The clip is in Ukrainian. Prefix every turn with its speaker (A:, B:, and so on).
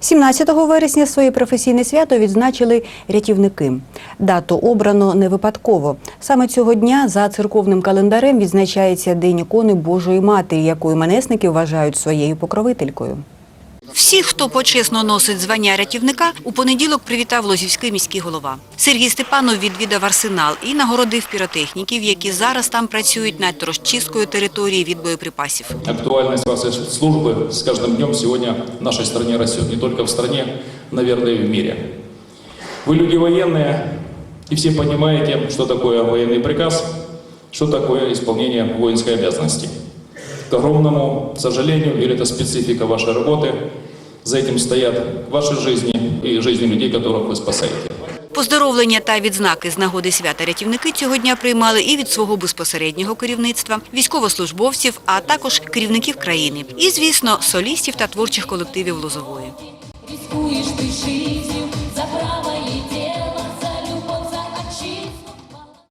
A: 17 вересня своє професійне свято відзначили рятівники. Дату обрано не випадково. Саме цього дня за церковним календарем відзначається День ікони Божої Матері, якою манесники вважають своєю покровителькою. Всі, хто почесно носить звання рятівника, у понеділок привітав Лозівський міський голова. Сергій Степанов відвідав арсенал і нагородив піротехніків, які зараз там працюють над розчисткою території від боєприпасів.
B: Актуальность вашей службы с каждым днем сегодня в нашей стране растет. Не только в стране, наверное, и в мире. Вы люди военные, и все понимаете, что такое военный приказ, что такое исполнение воинской обязанности. К огромному сожалению, или это специфика вашей работы, за этим стоят ваши жизни и жизни людей, которых вы спасаете.
A: Поздоровлення та відзнаки з нагоди свята рятівники цього дня приймали і від свого безпосереднього керівництва, військовослужбовців, а також керівників країни. І, звісно, солістів та творчих колективів Лозової.
C: Рискуешь ты жизнью,